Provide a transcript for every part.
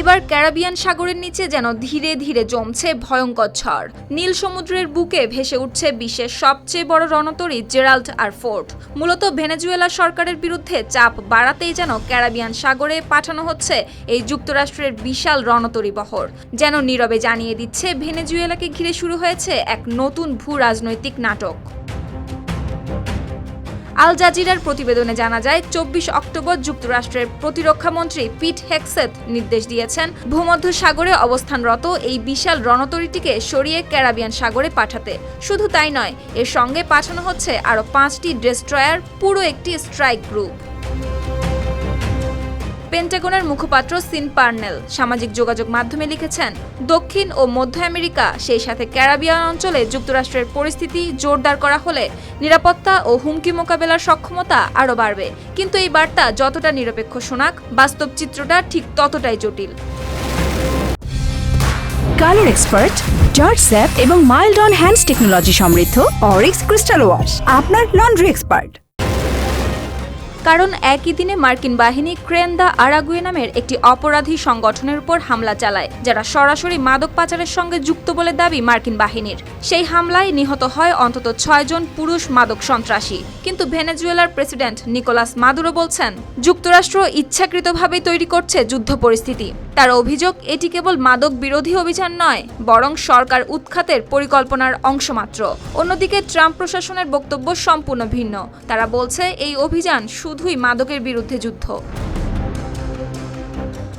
এবার ক্যারাবিয়ান সাগরের নিচে যেন ধীরে ধীরে জমছে ভয়ঙ্কর ঝড়। নীল সমুদ্রের বুকে ভেসে উঠছে বিশ্বের সবচেয়ে বড় রণতরী জেরাল্ড আর ফোর্ট মূলত ভেনেজুয়েলা সরকারের বিরুদ্ধে চাপ বাড়াতেই যেন ক্যারাবিয়ান সাগরে পাঠানো হচ্ছে এই যুক্তরাষ্ট্রের বিশাল রণতরী বহর। যেন নীরবে জানিয়ে দিচ্ছে, ভেনেজুয়েলাকে ঘিরে শুরু হয়েছে এক নতুন ভূ রাজনৈতিক নাটক। আল জাজিরার প্রতিবেদনে জানা যায়, চব্বিশ অক্টোবর যুক্তরাষ্ট্রের প্রতিরক্ষামন্ত্রী পিট হেক্সেথ নির্দেশ দিয়েছেন ভূমধ্য সাগরে অবস্থানরত এই বিশাল রণতরীটিকে সরিয়ে ক্যারাবিয়ান সাগরে পাঠাতে। শুধু তাই নয়, এর সঙ্গে পাঠানো হচ্ছে আরও পাঁচটি ডেস্ট্রয়ার, পুরো একটি স্ট্রাইক গ্রুপ। পেন্টাগনের মুখপাত্র সিন পার্নেল সামাজিক যোগাযোগ মাধ্যমে লিখেছেন, দক্ষিণ ও মধ্য আমেরিকা, সেই সাথে ক্যারাবিয়ান অঞ্চলে যুক্তরাষ্ট্রের পরিস্থিতি জোরদার করা হলে নিরাপত্তা ও হুমকি মোকাবেলার সক্ষমতা আরও বাড়বে। কিন্তু এই বার্তা যতটা নিরপেক্ষ শোনাক, বাস্তব চিত্রটা ঠিক ততটাই জটিল। কালার এক্সপার্ট জর্জ স্যাপ এবং মাইল্ড অন হ্যান্ডস টেকনোলজি সমৃদ্ধ, অরিক্স ক্রিস্টাল ওয়াশ, আপনার লন্ড্রি এক্সপার্ট। কারণ একই দিনে মার্কিন বাহিনী ক্রেন দা আরাগুয়ে নামের একটি অপরাধী সংগঠনের উপর হামলা চালায়, যারা সরাসরি মাদক পাচারের সঙ্গে যুক্ত বলে দাবি মার্কিন বাহিনীর। সেই হামলায় নিহত হয় অন্তত ছয়জন পুরুষ মাদক সন্ত্রাসী। কিন্তু ভেনেজুয়েলার প্রেসিডেন্ট নিকোলাস মাদুরো বলছেন, যুক্তরাষ্ট্র ইচ্ছাকৃতভাবেই তৈরি করছে যুদ্ধ পরিস্থিতি। তার অভিযোগ, এটি কেবল মাদক বিরোধী অভিযান নয়, বরং সরকার উৎখাতের পরিকল্পনার অংশমাত্র অন্যদিকে ট্রাম্প প্রশাসনের বক্তব্য সম্পূর্ণ ভিন্ন। তারা বলছে, এই অভিযান শুধুই মাদকের বিরুদ্ধে যুদ্ধ।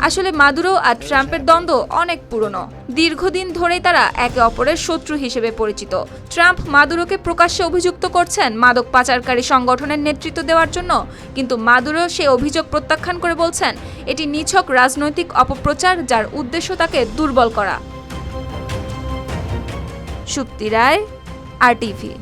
আসলে মাদুরো আর ট্রাম্পের দ্বন্দ্ব অনেক পুরনো। দীর্ঘদিন ধরেই তারা একে অপরের শত্রু হিসেবে পরিচিত। ট্রাম্প মাদুরোকে প্রকাশ্যে অভিযুক্ত করছেন মাদক পাচারকারী সংগঠনের নেতৃত্ব দেওয়ার জন্য, কিন্তু মাদুরো সে অভিযোগ প্রত্যাখ্যান করে বলছেন, এটি নিছক রাজনৈতিক অপপ্রচার যার উদ্দেশ্য তাকে দুর্বল করা। Supti Roy, R TV.